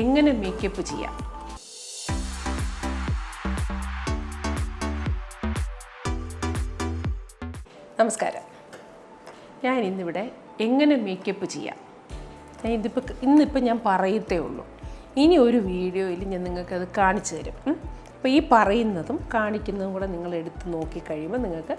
എങ്ങനെ മേക്കപ്പ് ചെയ്യാം? നമസ്കാരം. ഞാൻ ഇന്നിവിടെ എങ്ങനെ മേക്കപ്പ് ചെയ്യാം? ഞാൻ ഇതിപ്പോൾ ഇന്നിപ്പോൾ ഞാൻ പറയത്തേ ഉള്ളൂ. ഇനി ഒരു വീഡിയോയിൽ ഞാൻ നിങ്ങൾക്കത് കാണിച്ചു തരും. അപ്പോൾ ഈ പറയുന്നതും കാണിക്കുന്നതും കൂടെ നിങ്ങൾ എടുത്ത് നോക്കിക്കഴിയുമ്പോൾ നിങ്ങൾക്ക്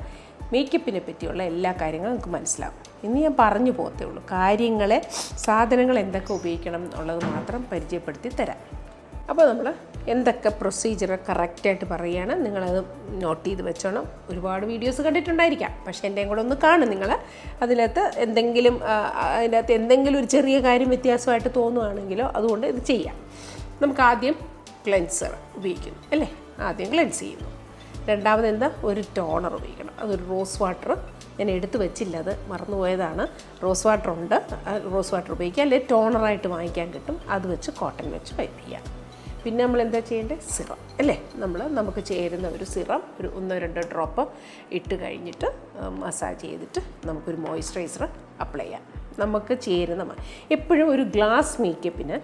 മേക്കപ്പിനെ പറ്റിയുള്ള എല്ലാ കാര്യങ്ങളും നിങ്ങൾക്ക് മനസ്സിലാകും. ഇന്ന് ഞാൻ പറഞ്ഞു പോകത്തേ ഉള്ളൂ. കാര്യങ്ങളെ സാധനങ്ങൾ എന്തൊക്കെ ഉപയോഗിക്കണം എന്നുള്ളത് മാത്രം പരിചയപ്പെടുത്തി തരാം. അപ്പോൾ നമ്മൾ എന്തൊക്കെ പ്രൊസീജിയർ കറക്റ്റായിട്ട് പറയുകയാണ്. നിങ്ങളത് നോട്ട് ചെയ്ത് വെച്ചോണം. ഒരുപാട് വീഡിയോസ് കണ്ടിട്ടുണ്ടായിരിക്കാം. പക്ഷേ എന്റെയും കൂടെ ഒന്ന് കാണും നിങ്ങൾ അതിനകത്ത് എന്തെങ്കിലും അതിനകത്ത് എന്തെങ്കിലും ഒരു ചെറിയ കാര്യം വ്യത്യാസമായിട്ട് തോന്നുവാണെങ്കിലോ അതുകൊണ്ട് ഇത് ചെയ്യാം. നമുക്ക് ആദ്യം ക്ലെൻസർ ഉപയോഗിക്കുന്നു. അല്ലേ? ആദ്യം ക്ലെൻസ് ചെയ്യുന്നു. രണ്ടാമത് എന്താ? ഒരു ടോണർ ഉപയോഗിക്കണം. അതൊരു റോസ് വാട്ടർ. ഞാൻ എടുത്തു വെച്ചില്ല അത് മറന്നുപോയതാണ്. റോസ് വാട്ടർ ഉണ്ട്. റോസ് വാട്ടർ ഉപയോഗിക്കുക. അല്ലെങ്കിൽ ടോണറായിട്ട് വാങ്ങിക്കാൻ കിട്ടും. അത് വെച്ച് കോട്ടൺ വെച്ച് വൈപ്പ് ചെയ്യാം. പിന്നെ നമ്മൾ എന്താ ചെയ്യേണ്ടത് സിറം. അല്ലേ? നമ്മൾ നമുക്ക് ചേരുന്ന ഒരു സിറം ഒരു ഒന്നോ രണ്ടോ ഡ്രോപ്പ് ഇട്ട് കഴിഞ്ഞിട്ട് മസാജ് ചെയ്തിട്ട് നമുക്കൊരു മോയ്സ്ചറൈസർ അപ്ലൈ ചെയ്യാം. നമുക്ക് ചേരുന്ന എപ്പോഴും ഒരു ഗ്ലാസ് മേക്കപ്പിന്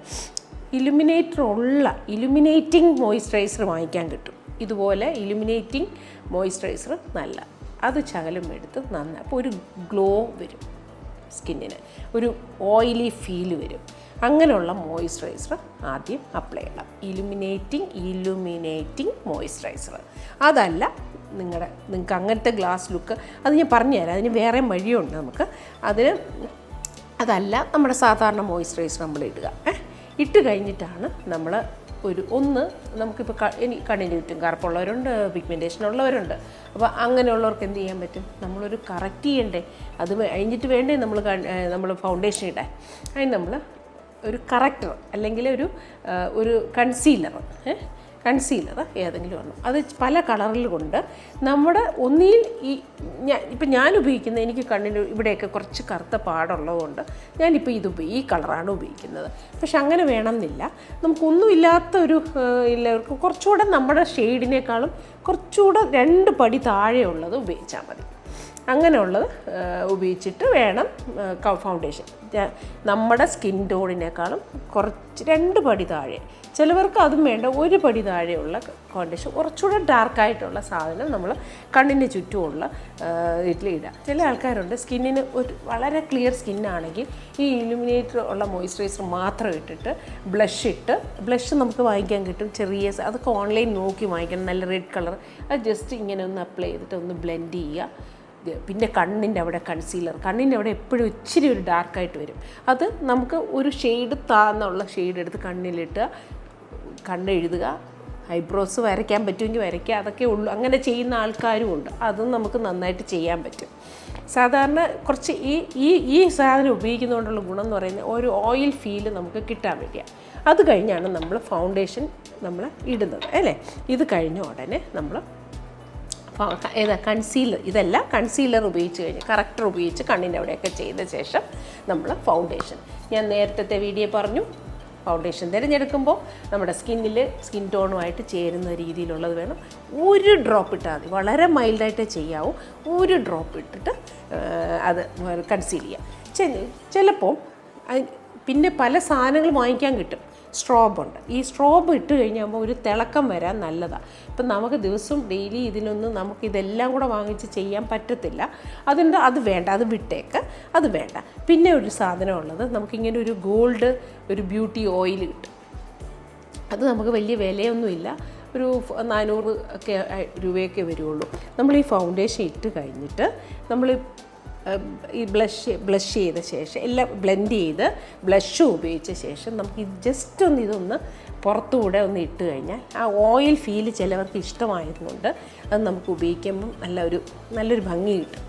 ഇലുമിനേറ്റർ ഉള്ള ഇലുമിനേറ്റിംഗ് മോയ്സ്ചറൈസർ വാങ്ങിക്കാൻ കിട്ടും. ഇതുപോലെ ഇലുമിനേറ്റിംഗ് മോയ്സ്ചറൈസർ നല്ല. അത് ശകലം എടുത്ത് നന്ന. അപ്പോൾ ഒരു ഗ്ലോ വരും സ്കിന്നിന്. ഒരു ഓയിലി ഫീൽ വരും. അങ്ങനെയുള്ള മോയ്സ്ചറൈസർ ആദ്യം അപ്ലൈ ചെയ്യണം. ഇലുമിനേറ്റിംഗ് ഇലുമിനേറ്റിംഗ് മോയ്സ്ചറൈസർ അതല്ല നിങ്ങളുടെ നിങ്ങൾക്ക് അങ്ങനത്തെ ഗ്ലാസ് ലുക്ക് അത് ഞാൻ പറഞ്ഞുതരാം അതിന് വേറെ വഴിയുണ്ട് നമുക്ക്. അതിന് അതല്ല നമ്മുടെ സാധാരണ മോയ്സ്ചറൈസർ നമ്മൾ ഇടുക. ഇട്ട് കഴിഞ്ഞിട്ടാണ് നമ്മൾ ഒരു ഒന്ന് നമുക്കിപ്പോൾ ഇനി കണ്ണിന് ചുറ്റും കറുപ്പുള്ളവരുണ്ട് പിഗ്മെന്റേഷൻ ഉള്ളവരുണ്ട്. അപ്പോൾ അങ്ങനെയുള്ളവർക്ക് എന്ത് ചെയ്യാൻ പറ്റും? നമ്മളൊരു കറക്റ്റ് ചെയ്യണ്ടേ? അത് കഴിഞ്ഞിട്ട് വേണ്ടേ നമ്മൾ നമ്മൾ ഫൗണ്ടേഷൻ ഇടാൻ? അതിന് നമ്മൾ ഒരു കറക്റ്റർ അല്ലെങ്കിൽ ഒരു ഒരു കൺസീലർ കൺസീലർ ഏതെങ്കിലും ഒരെണ്ണം. അത് പല കളറിൽ കൊണ്ട് നമ്മുടെ ഒന്നിൽ ഈ ഞാൻ ഇപ്പം ഞാൻ ഉപയോഗിക്കുന്ന എനിക്ക് കണ്ണിന് ഇവിടെയൊക്കെ കുറച്ച് കറുത്ത പാടുള്ളതുകൊണ്ട് ഞാനിപ്പോൾ ഇത് ഈ കളറാണ് ഉപയോഗിക്കുന്നത്. പക്ഷെ അങ്ങനെ വേണമെന്നില്ല. നമുക്കൊന്നും ഇല്ലാത്ത ഒരു ഇല്ലവർക്ക് കുറച്ചുകൂടെ നമ്മുടെ ഷെയ്ഡിനേക്കാളും കുറച്ചുകൂടെ രണ്ട് പടി താഴെയുള്ളത് ഉപയോഗിച്ചാൽ മതി. അങ്ങനെയുള്ളത് ഉപയോഗിച്ചിട്ട് വേണം ഫൗണ്ടേഷൻ നമ്മുടെ സ്കിൻ ടോണിനേക്കാളും കുറച്ച് രണ്ട് പടി താഴെ. ചിലവർക്ക് അതും വേണ്ട ഒരു പടി താഴെയുള്ള ഫൗണ്ടേഷൻ കുറച്ചുകൂടെ ഡാർക്കായിട്ടുള്ള സാധനം നമ്മൾ കണ്ണിന് ചുറ്റുമുള്ള ഇതിലിടുക ചില ആൾക്കാരുണ്ട് സ്കിന്നിന് ഒരു വളരെ ക്ലിയർ സ്കിന്നാണെങ്കിൽ ഈ ഇലുമിനേറ്റർ ഉള്ള മോയ്സ്ചറൈസർ മാത്രം ഇട്ടിട്ട് ബ്ലഷ് ഇട്ട് ബ്ലഷ് നമുക്ക് വാങ്ങിക്കാൻ കിട്ടും ചെറിയ അതൊക്കെ ഓൺലൈൻ നോക്കി വാങ്ങിക്കണം നല്ല റെഡ് കളർ അത് ജസ്റ്റ് ഇങ്ങനെ ഒന്ന് അപ്ലൈ ചെയ്തിട്ട് ഒന്ന് ബ്ലെൻഡ് ചെയ്യുക. പിന്നെ കണ്ണിന്റെ അവിടെ കൺസീലർ കണ്ണിന്റെ അവിടെ എപ്പോഴും ഇച്ചിരി ഒരു ഡാർക്കായിട്ട് വരും. അത് നമുക്ക് ഒരു ഷെയ്ഡ് താന്നുള്ള ഷെയ്ഡ് എടുത്ത് കണ്ണിലിട്ട് കണ്ണെഴുതുക ഐബ്രോസ് വരയ്ക്കാൻ പറ്റുമെങ്കിൽ വരയ്ക്കുക. അതൊക്കെ ഉള്ളൂ. അങ്ങനെ ചെയ്യുന്ന ആൾക്കാരും ഉണ്ട്. അതും നമുക്ക് നന്നായിട്ട് ചെയ്യാൻ പറ്റും. സാധാരണ കുറച്ച് ഈ ഈ ഈ സാധനം ഉപയോഗിക്കുന്നതുകൊണ്ടുള്ള ഗുണം എന്ന് പറയുന്നത് ഒരു ഓയിൽ ഫീൽ നമുക്ക് കിട്ടാൻ വേണ്ടിയാണ് അത് കഴിഞ്ഞാണ് നമ്മൾ ഫൗണ്ടേഷൻ നമ്മൾ ഇടുന്നത്. അല്ലേ? ഇത് കഴിഞ്ഞ ഉടനെ നമ്മൾ ഏതാ കൺസീലർ ഇതെല്ലാം കൺസീലർ ഉപയോഗിച്ച് കഴിഞ്ഞ് കറക്റ്റർ ഉപയോഗിച്ച് കണ്ണിന്റെ അവിടെയൊക്കെ ചെയ്ത ശേഷം നമ്മൾ ഫൗണ്ടേഷൻ ഞാൻ നേരത്തെ വീഡിയോ പറഞ്ഞു ഫൗണ്ടേഷൻ തിരഞ്ഞെടുക്കുമ്പോൾ നമ്മുടെ സ്കിന്നിൽ സ്കിൻ ടോണുമായിട്ട് ചേരുന്ന രീതിയിലുള്ളത് വേണം. ഒരു ഡ്രോപ്പ് ഇട്ടാൽ മതി. വളരെ മൈൽഡായിട്ട് ചെയ്യാവും. ഒരു ഡ്രോപ്പ് ഇട്ടിട്ട് അത് കൺസീൽ ചെയ്യാം. ചിലപ്പോൾ പിന്നെ പല സാധനങ്ങൾ വാങ്ങിക്കാൻ കിട്ടും. സ്ട്രോബ് ഉണ്ട് ഈ സ്ട്രോബ് ഇട്ട് കഴിഞ്ഞാകുമ്പോൾ ഒരു തിളക്കം വരാൻ നല്ലതാണ് ഇപ്പം നമുക്ക് ദിവസവും ഡെയിലി ഇതിനൊന്നും നമുക്ക് ഇതെല്ലാം കൂടെ വാങ്ങിച്ച് ചെയ്യാൻ പറ്റത്തില്ല. അതുകൊണ്ട് അത് വേണ്ട അത് വിട്ടേക്ക്. അത് വേണ്ട. പിന്നെ ഒരു സാധനമുള്ളത് നമുക്കിങ്ങനെ ഒരു ഗോൾഡ് ഒരു ബ്യൂട്ടി ഓയിൽ കിട്ടും. അത് നമുക്ക് വലിയ വിലയൊന്നുമില്ല. ഒരു നാനൂറ് ഒക്കെ രൂപയൊക്കെ വരുള്ളൂ. നമ്മൾ ഈ ഫൗണ്ടേഷൻ ഇട്ട് കഴിഞ്ഞിട്ട് നമ്മൾ ഈ ബ്ലഷ് ബ്ലഷ് ചെയ്ത ശേഷം എല്ലാം ബ്ലെൻഡ് ചെയ്ത് ബ്ലഷും ഉപയോഗിച്ച ശേഷം നമുക്ക് ജസ്റ്റ് ഒന്ന് ഇതൊന്ന് പുറത്തുകൂടെ ഒന്ന് ഇട്ട് കഴിഞ്ഞാൽ ആ ഓയിൽ ഫീൽ ചിലവർക്ക് ഇഷ്ടമായതുകൊണ്ട് അത് നമുക്ക് ഉപയോഗിക്കുമ്പം നല്ല ഒരു നല്ലൊരു ഭംഗി കിട്ടും.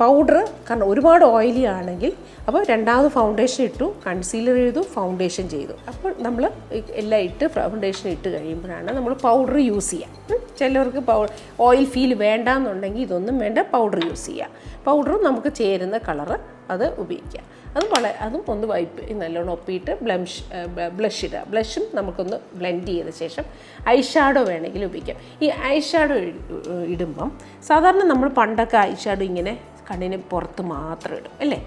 പൗഡർ കാരണം ഒരുപാട് ഓയിലി ആണെങ്കിൽ അപ്പോൾ രണ്ടാമത് ഫൗണ്ടേഷൻ ഇട്ടു കൺസീലർ ചെയ്തു ഫൗണ്ടേഷൻ ചെയ്തു. അപ്പോൾ നമ്മൾ എല്ലാം ഇട്ട് ഫൗണ്ടേഷൻ ഇട്ട് കഴിയുമ്പോഴാണ് നമ്മൾ പൗഡർ യൂസ് ചെയ്യുക ചിലവർക്ക് ഓയിൽ ഫീൽ വേണ്ടാന്നുണ്ടെങ്കിൽ ഇതൊന്നും വേണ്ട പൗഡർ യൂസ് ചെയ്യുക പൗഡർ നമുക്ക് ചേരുന്ന കളറ് അത് ഉപയോഗിക്കുക അത് വളരെ അതും ഒന്ന് വൈപ്പ് നല്ലോണം ഒപ്പിയിട്ട് ബ്ലംഷ് ബ്ലഷ് ഇടുക. ബ്ലഷും നമുക്കൊന്ന് ബ്ലെൻഡ് ചെയ്ത ശേഷം ഐഷാഡോ ഷാഡോ വേണമെങ്കിൽ ഉപയോഗിക്കാം. ഈ ഐഷാഡോ ഷാഡോ ഇടുമ്പം സാധാരണ നമ്മൾ പണ്ടൊക്കെ ഐഷാഡോ ഷാഡോ ഇങ്ങനെ കണ്ണിന് പുറത്ത് മാത്രം ഇടും അല്ലേ?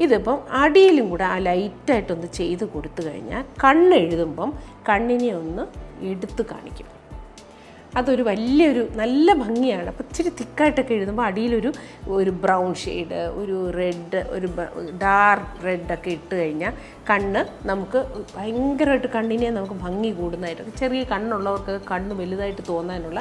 ഇതിപ്പം അടിയിലും കൂടെ ആ ലൈറ്റായിട്ടൊന്ന് ചെയ്ത് കൊടുത്തു കഴിഞ്ഞാൽ കണ്ണെഴുതുമ്പം കണ്ണിനെ ഒന്ന് എടുത്ത് കാണിക്കും. അതൊരു വലിയൊരു നല്ല ഭംഗിയാണ്. അപ്പോൾ ഇച്ചിരി തിക്കായിട്ടൊക്കെ എഴുതുമ്പോൾ അടിയിലൊരു ഒരു ബ്രൗൺ ഷെയ്ഡ് ഒരു റെഡ് ഒരു ഡാർക്ക് റെഡൊക്കെ ഇട്ട് കഴിഞ്ഞാൽ കണ്ണ് നമുക്ക് ഭയങ്കരമായിട്ട് കണ്ണിനെ നമുക്ക് ഭംഗി കൂടുന്നതായിട്ട് ചെറിയ കണ്ണുള്ളവർക്ക് കണ്ണ് വലുതായിട്ട് തോന്നാനുള്ള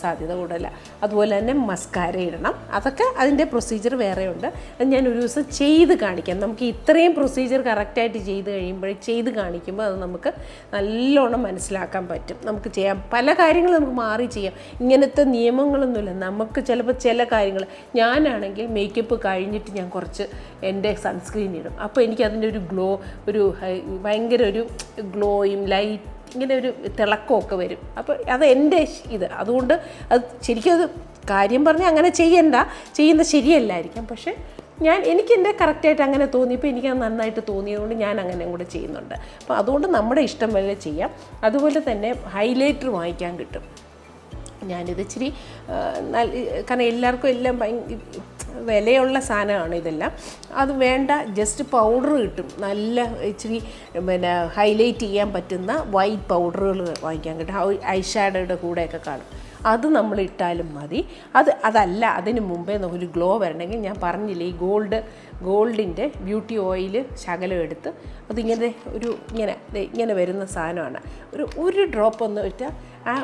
സാധ്യത കൂടുതല. അതുപോലെ തന്നെ മസ്കാര ഇടണം. അതൊക്കെ അതിന്റെ പ്രൊസീജിയർ വേറെയുണ്ട് അത് ഞാൻ ഒരു ദിവസം ചെയ്ത് കാണിക്കാം. നമുക്ക് ഇത്രയും പ്രൊസീജിയർ കറക്റ്റായിട്ട് ചെയ്ത് കഴിയുമ്പോൾ ചെയ്ത് കാണിക്കുമ്പോൾ അത് നമുക്ക് നല്ലോണം മനസ്സിലാക്കാൻ പറ്റും. നമുക്ക് ചെയ്യാം. പല കാര്യങ്ങളും നമുക്ക് മാറി ചെയ്യാം. ഇങ്ങനത്തെ നിയമങ്ങളൊന്നുമില്ല. നമുക്ക് ചിലപ്പോൾ ചില കാര്യങ്ങൾ ഞാനാണെങ്കിൽ മേക്കപ്പ് കഴിഞ്ഞിട്ട് ഞാൻ കുറച്ച് എന്റെ സൺസ്ക്രീൻ ഇടും. അപ്പോൾ എനിക്ക് അതിന്റെ ഒരു ഗ്ലോ ഒരു ഭയങ്കര ഒരു ഗ്ലോയും ലൈറ്റ് ഇങ്ങനെ ഒരു തിളക്കമൊക്കെ വരും. അപ്പോൾ അത് എന്റെ ഇത്. അതുകൊണ്ട് അത് ശരിക്കും അത് കാര്യം പറഞ്ഞാൽ അങ്ങനെ ചെയ്യണ്ട. ചെയ്യുന്നത് ശരിയല്ലായിരിക്കാം. പക്ഷേ ഞാൻ എനിക്ക് എന്റെ കറക്റ്റായിട്ട് അങ്ങനെ തോന്നി. ഇപ്പോൾ എനിക്ക് നന്നായിട്ട് തോന്നിയതുകൊണ്ട് ഞാൻ അങ്ങനെ കൂടെ ചെയ്യുന്നുണ്ട്. അപ്പോൾ അതുകൊണ്ട് നമ്മുടെ ഇഷ്ടം പോലെ ചെയ്യാം. അതുപോലെ തന്നെ ഹൈലൈറ്റർ വാങ്ങിക്കാൻ കിട്ടും. ഞാനിത് ഇച്ചിരി കാരണം എല്ലാവർക്കും എല്ലാം ഭയങ്കര വിലയുള്ള സാധനമാണ് ഇതെല്ലാം. അത് വേണ്ട ജസ്റ്റ് പൗഡർ കിട്ടും. നല്ല ഇച്ചിരി പിന്നെ ഹൈലൈറ്റ് ചെയ്യാൻ പറ്റുന്ന വൈറ്റ് പൗഡറുകൾ വാങ്ങിക്കാൻ കിട്ടും. ഐ ഷാഡോയുടെ കൂടെയൊക്കെ കാണും. അത് നമ്മൾ ഇട്ടാലും മതി. അത് അതല്ല അതിന് മുമ്പേ ഒരു ഗ്ലോ വരണമെങ്കിൽ ഞാൻ പറഞ്ഞില്ലേ ഈ ഗോൾഡ് ഗോൾഡിന്റെ ബ്യൂട്ടി ഓയിൽ ശകലം എടുത്ത് അതിങ്ങനെ ഒരു ഇങ്ങനെ ഇങ്ങനെ വരുന്ന സാധനമാണ്. ഒരു ഒരു ഡ്രോപ്പ് ഒന്ന് ഇട്ടാൽ ആ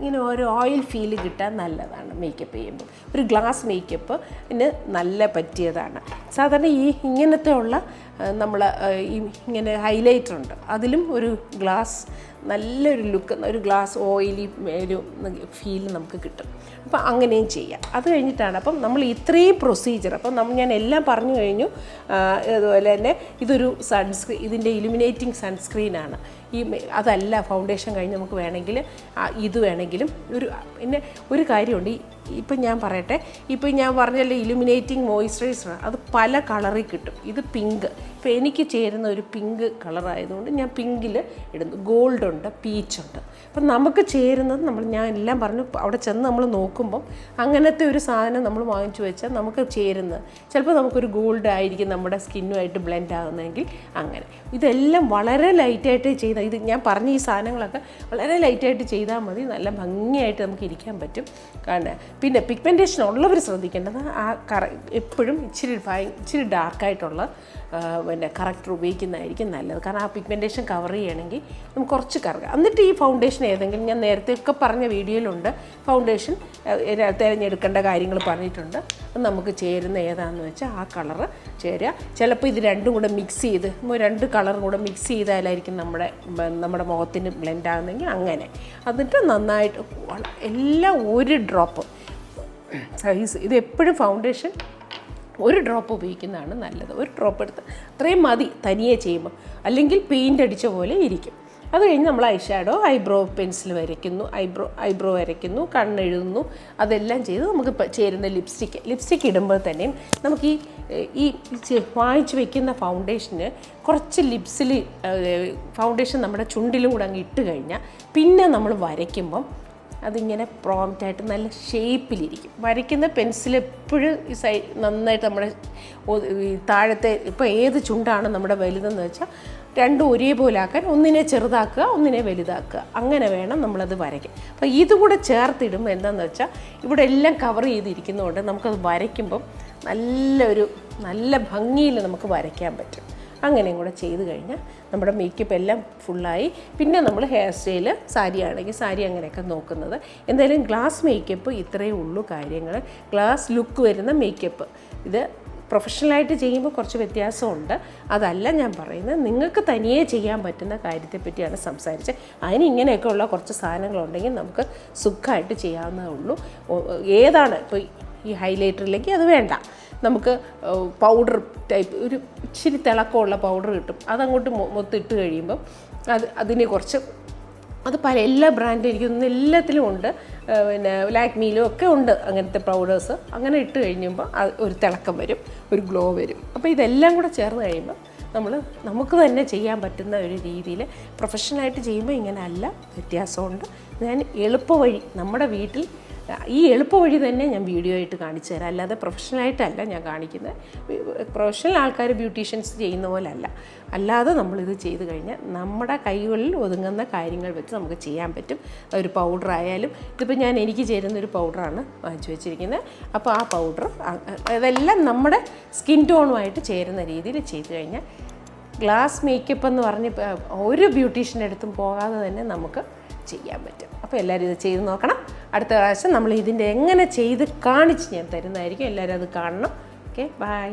ഇങ്ങനെ ഒരു ഓയിൽ ഫീൽ കിട്ടാൻ നല്ലതാണ് മേക്കപ്പ് ചെയ്യുമ്പോൾ. ഒരു ഗ്ലാസ് മേക്കപ്പ് ഇതിന് നല്ല പറ്റിയതാണ്. സാധാരണ ഈ ഇങ്ങനത്തെ ഉള്ള നമ്മൾ ഇങ്ങനെ ഹൈലൈറ്റർ ഉണ്ട്. അതിലും ഒരു ഗ്ലാസ് നല്ലൊരു ലുക്ക് ഒരു ഗ്ലാസ് ഓയിലി ഒരു ഫീൽ നമുക്ക് കിട്ടും. അപ്പം അങ്ങനെയും ചെയ്യാം. അത് കഴിഞ്ഞിട്ടാണ്. അപ്പം നമ്മൾ ഇത്രയും പ്രൊസീജിയർ അപ്പം നമ്മൾ ഞാൻ എല്ലാം പറഞ്ഞു കഴിഞ്ഞു. അതുപോലെ തന്നെ ഇതൊരു സൺസ്ക്രീൻ ഇതിന്റെ ഇലുമിനേറ്റിംഗ് സൺസ്ക്രീനാണ് ഈ അതല്ല ഫൗണ്ടേഷൻ കഴിഞ്ഞ് നമുക്ക് വേണമെങ്കിൽ ഇത് വേണമെങ്കിലും ഒരു പിന്നെ ഒരു കാര്യമുണ്ട്. ഈ ഇപ്പം ഞാൻ പറയട്ടെ ഇപ്പം ഞാൻ പറഞ്ഞല്ലോ ഇലുമിനേറ്റിംഗ് മോയ്സ്ചറൈസർ അത് പല കളറിൽ കിട്ടും. ഇത് പിങ്ക് ഇപ്പം എനിക്ക് ചേരുന്ന ഒരു പിങ്ക് കളറായതുകൊണ്ട് ഞാൻ പിങ്കിൽ ഇടുന്നു. ഗോൾഡുണ്ട് പീച്ചുണ്ട് അപ്പം നമുക്ക് ചേരുന്നത് നമ്മൾ ഞാൻ എല്ലാം പറഞ്ഞു അവിടെ ചെന്ന് നമ്മൾ നോക്കുമ്പം അങ്ങനത്തെ ഒരു സാധനം നമ്മൾ വാങ്ങിച്ചു വെച്ചാൽ നമുക്ക് ചേരുന്നത് ചിലപ്പോൾ നമുക്കൊരു ഗോൾഡ് ആയിരിക്കും നമ്മുടെ സ്കിന്നുമായിട്ട് ബ്ലെൻഡ് ആകുന്നതെങ്കിൽ അങ്ങനെ. ഇതെല്ലാം വളരെ ലൈറ്റായിട്ട് ചെയ്ത ഇത് ഞാൻ പറഞ്ഞ ഈ സാധനങ്ങളൊക്കെ വളരെ ലൈറ്റായിട്ട് ചെയ്താൽ മതി നല്ല ഭംഗിയായിട്ട് നമുക്ക് ഇരിക്കാൻ പറ്റും. കാരണം പിന്നെ പിഗ്മെന്റേഷൻ ഉള്ളവർ ശ്രദ്ധിക്കേണ്ടത് ആ കറ എപ്പോഴും ഇച്ചിരി ഇച്ചിരി ഡാർക്കായിട്ടുള്ള പിന്നെ കറക്റ്റർ ഉപയോഗിക്കുന്നതായിരിക്കും നല്ലത്. കാരണം ആ പിഗ്മെന്റേഷൻ കവർ ചെയ്യണമെങ്കിൽ നമുക്ക് കുറച്ച് കറക്കുക എന്നിട്ട് ഈ ഫൗണ്ടേഷൻ ഏതെങ്കിലും ഞാൻ നേരത്തെ ഒക്കെ പറഞ്ഞ വീഡിയോയിലുണ്ട്. ഫൗണ്ടേഷൻ തിരഞ്ഞെടുക്കേണ്ട കാര്യങ്ങൾ പറഞ്ഞിട്ടുണ്ട്. അത് നമുക്ക് ചേരുന്ന ഏതാണെന്ന് വെച്ചാൽ ആ കളറ് ചേരുക. ചിലപ്പോൾ ഇത് രണ്ടും കൂടെ മിക്സ് ചെയ്ത് രണ്ട് കളറും കൂടെ മിക്സ് ചെയ്താലായിരിക്കും നമ്മുടെ നമ്മുടെ മുഖത്തിന് ബ്ലെൻഡ് ആകുന്നെങ്കിൽ അങ്ങനെ. എന്നിട്ട് നന്നായിട്ട് എല്ലാം ഒരു ഡ്രോപ്പ് സൈസ് ഇത് എപ്പോഴും ഫൗണ്ടേഷൻ ഒരു ഡ്രോപ്പ് ഉപയോഗിക്കുന്നതാണ് നല്ലത്. ഒരു ഡ്രോപ്പ് എടുത്ത് അത്രയും മതി തനിയെ ചെയ്യുമ്പോൾ. അല്ലെങ്കിൽ പെയിന്റ് അടിച്ച പോലെ ഇരിക്കും. അത് കഴിഞ്ഞ് നമ്മൾ ഐ ഷാഡോ ഐബ്രോ പെൻസിൽ വരയ്ക്കുന്നു. ഐബ്രോ ഐബ്രോ വരയ്ക്കുന്നു. കണ്ണെഴുതുന്നു. അതെല്ലാം ചെയ്ത് നമുക്ക് ചേരുന്ന ലിപ്സ്റ്റിക്ക് ലിപ്സ്റ്റിക്ക് ഇടുമ്പോൾ തന്നെയും നമുക്ക് ഈ ഈ വാങ്ങിച്ച് വെക്കുന്ന ഫൗണ്ടേഷന് കുറച്ച് ലിപ്സിൽ ഫൗണ്ടേഷൻ നമ്മുടെ ചുണ്ടിലും കൂടെ അങ്ങ് ഇട്ട് കഴിഞ്ഞാൽ പിന്നെ നമ്മൾ വരയ്ക്കുമ്പം അതിങ്ങനെ പ്രോംറ്റായിട്ട് നല്ല ഷേപ്പിലിരിക്കും വരയ്ക്കുന്ന പെൻസിൽ എപ്പോഴും ഈ സൈ നന്നായിട്ട് നമ്മുടെ താഴത്തെ ഇപ്പോൾ ഏത് ചുണ്ടാണ് നമ്മുടെ വലുതെന്ന് വെച്ചാൽ രണ്ടും ഒരേപോലെ ആക്കാൻ ഒന്നിനെ ചെറുതാക്കുക ഒന്നിനെ വലുതാക്കുക. അങ്ങനെ വേണം നമ്മളത് വരയ്ക്കാൻ. അപ്പോൾ ഇതുകൂടെ ചേർത്തിടുമ്പോൾ എന്താണെന്ന് വെച്ചാൽ ഇവിടെ എല്ലാം കവർ ചെയ്തിരിക്കുന്നതുകൊണ്ട് നമുക്കത് വരയ്ക്കുമ്പം നല്ലൊരു നല്ല ഭംഗിയിൽ നമുക്ക് വരയ്ക്കാൻ പറ്റും. അങ്ങനെയും കൂടെ ചെയ്ത് കഴിഞ്ഞാൽ നമ്മുടെ മേക്കപ്പ് എല്ലാം ഫുള്ളായി പിന്നെ നമ്മൾ ഹെയർ സ്റ്റൈൽ സാരി ആണെങ്കിൽ സാരി അങ്ങനെയൊക്കെ നോക്കുന്നത്. എന്തായാലും ഗ്ലാസ് മേക്കപ്പ് ഇത്രയേ ഉള്ളൂ കാര്യങ്ങൾ ഗ്ലാസ് ലുക്ക് വരുന്ന മേക്കപ്പ് ഇത് പ്രൊഫഷണലായിട്ട് ചെയ്യുമ്പോൾ കുറച്ച് വ്യത്യാസമുണ്ട്. അതല്ല ഞാൻ പറയുന്നത് നിങ്ങൾക്ക് തനിയെ ചെയ്യാൻ പറ്റുന്ന കാര്യത്തെപ്പറ്റിയാണ് സംസാരിച്ചത്. അതിന് ഇങ്ങനെയൊക്കെയുള്ള കുറച്ച് സാധനങ്ങളുണ്ടെങ്കിൽ നമുക്ക് സുഖമായിട്ട് ചെയ്യാവുന്നതേ ഉള്ളൂ. ഏതാണ്? ഇപ്പോൾ ഈ ഹൈലൈറ്ററിലേക്ക് അത് വേണ്ട. നമുക്ക് പൗഡർ ടൈപ്പ് ഒരു ഇച്ചിരി തിളക്കമുള്ള പൗഡർ കിട്ടും. അതങ്ങോട്ട് മൊത്തിട്ട് കഴിയുമ്പം അത് അതിനെ കുറച്ച് അത് പല എല്ലാ ബ്രാൻഡും എനിക്ക് തോന്നുന്നു എല്ലാത്തിലും ഉണ്ട്. പിന്നെ ലാക്മിയിലും ഒക്കെ ഉണ്ട് അങ്ങനത്തെ പൗഡേഴ്സ് അങ്ങനെ ഇട്ട് കഴിയുമ്പോൾ അത് ഒരു തിളക്കം വരും ഒരു ഗ്ലോ വരും. അപ്പോൾ ഇതെല്ലാം കൂടെ ചേർന്ന് കഴിയുമ്പോൾ നമ്മൾ നമുക്ക് തന്നെ ചെയ്യാൻ പറ്റുന്ന ഒരു രീതിയിൽ പ്രൊഫഷണലായിട്ട് ചെയ്യുമ്പോൾ ഇങ്ങനെ അല്ല വ്യത്യാസമുണ്ട്. ഞാൻ എളുപ്പവഴി നമ്മുടെ വീട്ടിൽ ഈ എളുപ്പ വഴി തന്നെ ഞാൻ വീഡിയോ ആയിട്ട് കാണിച്ചു തരാം. അല്ലാതെ പ്രൊഫഷണലായിട്ടല്ല ഞാൻ കാണിക്കുന്നത്. പ്രൊഫഷണൽ ആൾക്കാർ ബ്യൂട്ടീഷ്യൻസ് ചെയ്യുന്ന പോലെ അല്ല അല്ലാതെ നമ്മളിത് ചെയ്ത് കഴിഞ്ഞാൽ നമ്മുടെ കൈകളിൽ ഒതുങ്ങുന്ന കാര്യങ്ങൾ വെച്ച് നമുക്ക് ചെയ്യാൻ പറ്റും. ഒരു പൗഡർ ആയാലും ഇതിപ്പോൾ ഞാൻ എനിക്ക് ചേരുന്ന ഒരു പൗഡറാണ് വാങ്ങിച്ചു വെച്ചിരിക്കുന്നത്. അപ്പോൾ ആ പൗഡർ അതെല്ലാം നമ്മുടെ സ്കിൻ ടോണുമായിട്ട് ചേരുന്ന രീതിയിൽ ചെയ്തു കഴിഞ്ഞാൽ ഗ്ലാസ് മേക്കപ്പ് എന്ന് പറഞ്ഞ് ഒരു ബ്യൂട്ടീഷ്യന്റെ അടുത്തും പോകാതെ തന്നെ നമുക്ക് ചെയ്യാൻ പറ്റും. അപ്പോൾ എല്ലാവരും ഇത് ചെയ്ത് നോക്കണം. അടുത്ത പ്രാവശ്യം നമ്മൾ ഇതിന്റെ എങ്ങനെ ചെയ്ത് കാണിച്ച് ഞാൻ തരുന്നതായിരിക്കും. എല്ലാവരും അത് കാണണം. Okay bye